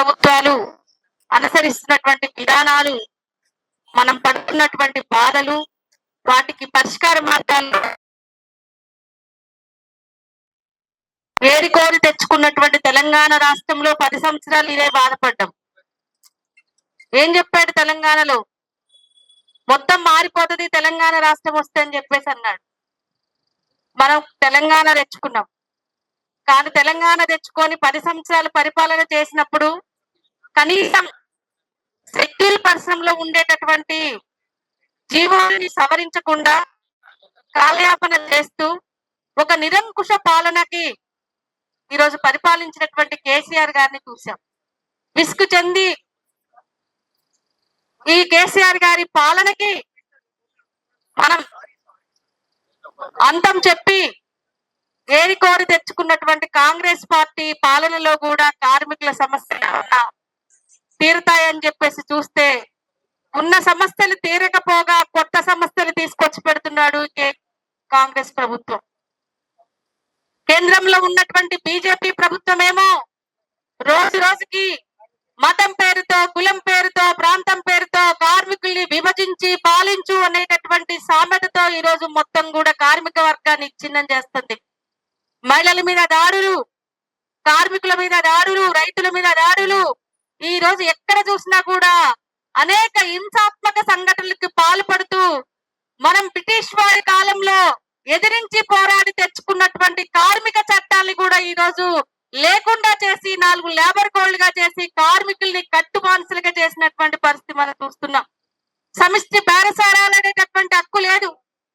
ప్రభుత్వాలు అనుసరిస్తున్నటువంటి విధానాలు మనం పడుతున్నటువంటి బాధలు వాటికి పరిష్కార మార్గాలు వేడుకోలు తెచ్చుకున్నటువంటి తెలంగాణ రాష్ట్రంలో పది సంవత్సరాలు ఇదే బాధపడ్డాం. ఏం చెప్పాడు తెలంగాణలో? మొత్తం మారిపోతుంది తెలంగాణ రాష్ట్రం వస్తే అని చెప్పేసి అన్నాడు. మనం తెలంగాణ తెచ్చుకున్నాం. కానీ తెలంగాణ తెచ్చుకొని పది సంవత్సరాలు పరిపాలన చేసినప్పుడు కనీసం షెడ్యూల్ పరిశ్రమలో ఉండేటటువంటి జీవాన్ని సవరించకుండా కాలయాపన చేస్తూ ఒక నిరంకుశ పాలనకి ఈరోజు పరిపాలించినటువంటి కేసీఆర్ గారిని చూసాం విసుగు చెంది ఈ కేసీఆర్ గారి పాలనకి మనం అంతం చెప్పి ఏరి కోరి తెచ్చుకున్నటువంటి కాంగ్రెస్ పార్టీ పాలనలో కూడా కార్మికుల సమస్యలు తీరుతాయని చెప్పేసి చూస్తే ఉన్న సమస్యలు తీరకపోగా కొత్త సమస్యలు తీసుకొచ్చి పెడుతున్నాడు కే- కాంగ్రెస్ ప్రభుత్వం. కేంద్రంలో ఉన్నటువంటి బీజేపీ ప్రభుత్వం ఏమో రోజు రోజుకి మతం పేరుతో కులం పేరుతో ప్రాంతం పేరుతో కార్మికుల్ని విభజించి పాలించు అనేటటువంటి సామెతతో ఈ రోజు మొత్తం కూడా కార్మిక వర్గాన్ని ఇచ్చిందని చేస్తుంది. మహిళల మీద దారులు కార్మికుల మీద దారులు రైతుల మీద దారులు ఈ రోజు ఎక్కడ చూసినా కూడా అనేక హింసాత్మక సంఘటనలకు పాల్పడుతూ మనం బ్రిటిష్ వారి కాలంలో ఎదిరించి పోరాడి తెచ్చుకున్నటువంటి కార్మిక చట్టాన్ని కూడా ఈ రోజు లేకుండా చేసి నాలుగు లేబర్ కోడ్లుగా చేసి కార్మికుల్ని కట్టుబాన్సులుగా చేసినటువంటి పరిస్థితి మనం చూస్తున్నాం. సమిష్టి బేరసారాలు అడిగేటటువంటి హక్కు లేదు.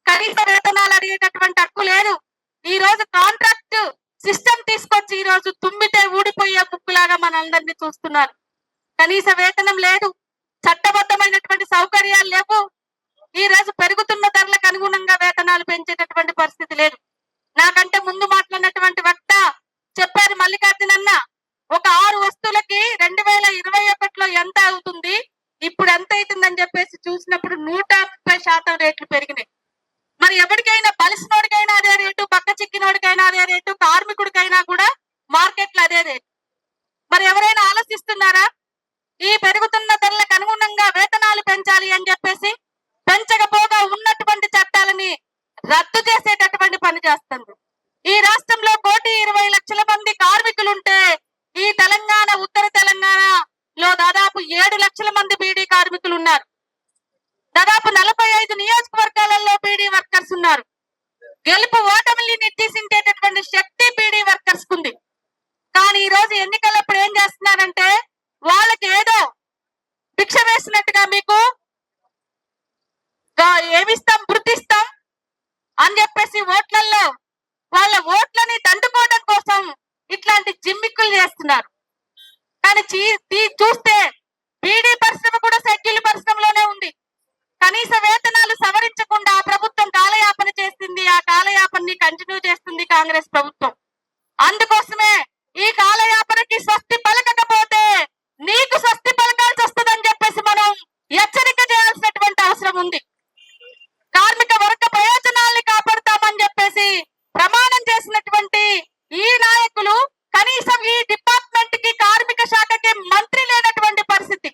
కనీస వేతనాలు అడిగేటటువంటి హక్కు లేదు. ఈ రోజు కాంట్రాక్ట్ సిస్టమ్ తీసుకొచ్చి ఈ రోజు తుమ్మితే ఊడిపోయే ముక్కులాగా మనందరినీ చూస్తున్నారు. కనీస వేతనం లేదు. చట్టబద్ధమైనటువంటి సౌకర్యాలు లేవు. ఈ రోజు పెరుగుతున్న ధరలకు అనుగుణంగా వేతనాలు పెంచేటటువంటి పరిస్థితి లేదు. నాకంటే ముందు మాట్లాడినటువంటి వక్త చెప్పారు మల్లికార్జున అన్న ఒక ఆరు వస్తువులకి రెండు వేల ఇరవై ఒకటిలో ఎంత అవుతుంది? ఇప్పుడు ఎంత అవుతుందని చెప్పేసి చూసినప్పుడు నూట ముప్పై శాతం రేట్లు పెరిగినాయి. మరి ఎవరికైనా బలిసినోడికైనా అదే రేటు పక్క చిక్కినోడికైనా అదే రేటు కార్మికుడికైనా కూడా మార్కెట్లో అదే రేటు. మరి ఎవరైనా ఆలోచిస్తున్నారా? ఈ పెరుగుతున్న ధరలకు అనుగుణంగా వేతనాలు పెంచాలి అని చెప్పేసి పెంచకపోగా ఉన్నటువంటి చట్టాలని రద్దు చేసేటటువంటి పని చేస్తుంది. ఈ రాష్ట్రంలో కోటి ఇరవై లక్షల మంది కార్మికులు ఉంటే ఈ తెలంగాణ ఉత్తర తెలంగాణలో దాదాపు ఏడు లక్షల మంది బీడీ కార్మికులు ఉన్నారు దాదాపు నలభై ఐదు నియోజకవర్గాలలో బీడీ వర్కర్స్ ఉన్నారు. గెలుపు ఓటమిని నిర్దేశించేటటువంటి శక్తి బీడీ వర్కర్స్ ఉంది కానీ ఈ రోజు ఎన్నికలప్పుడు ఏం చేస్తున్నారంటే వాళ్ళకి ఏదో భిక్ష వేసినట్టుగా మీకు ఏమిస్తాం గుర్తిస్తాం అని చెప్పేసి ఓట్లల్లో వాళ్ళ ఓట్లని దండుకోవడం కోసం ఇట్లాంటి జిమ్మిక్కులు చేస్తున్నారు. కానీ తీ- చూస్తే బీడీ పరిశ్రమ కూడా షెడ్యూల్ పరిశ్రమలోనే ఉంది. కనీస వేతనాలు సవరించకుండా ప్రభుత్వం కాలయాపన చేస్తుంది ఆ కాలయాపనని కంటిన్యూ చేస్తుంది కాంగ్రెస్ ప్రభుత్వం. అందుకోసమే ఈ కాలయాపనకి స్వస్తి అవసరం ఉంది. కార్మిక వర్గ ప్రయోజనాల్ని కాపాడుతామని చెప్పేసి ప్రమాణం చేసినటువంటి ఈ నాయకులు కనీసం ఈ డిపార్ట్మెంట్కి కార్మిక శాఖకి మంత్రి లేనటువంటి పరిస్థితి.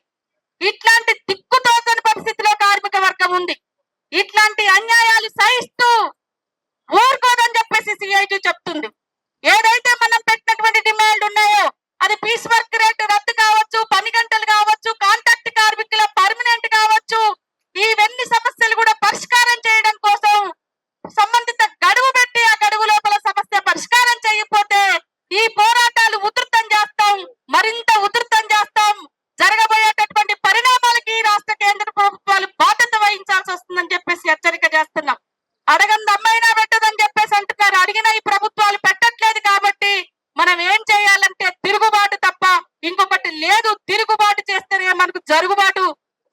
ఇట్లాంటి దిక్కుతోచని పరిస్థితిలో కార్మిక వర్గం ఉంది. ఇట్లాంటి అన్యాయాలు సహిస్తూ ఊరుకోదని చెప్పేసి సిఐటి చెప్తుంది. ఏదైతే మనం పెట్టినటువంటి డిమాండ్ ఉన్నాయో అది పీస్ వర్క్ రేట్ రద్దు మనం ఏం చేయాలంటే తిరుగుబాటు తప్ప ఇంకొకటి లేదు. తిరుగుబాటు చేస్తేనే మనకు జరుగుబాటు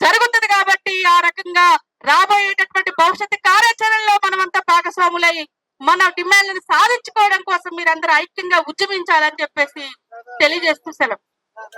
జరుగుతుంది కాబట్టి ఆ రకంగా రాబోయేటటువంటి భవిష్యత్తు కార్యాచరణలో మనమంతా భాగస్వాములై మన డిమాండ్లను సాధించుకోవడం కోసం మీరందరూ ఐక్యంగా ఉద్యమించాలని చెప్పేసి తెలియజేస్తూ సెలవు.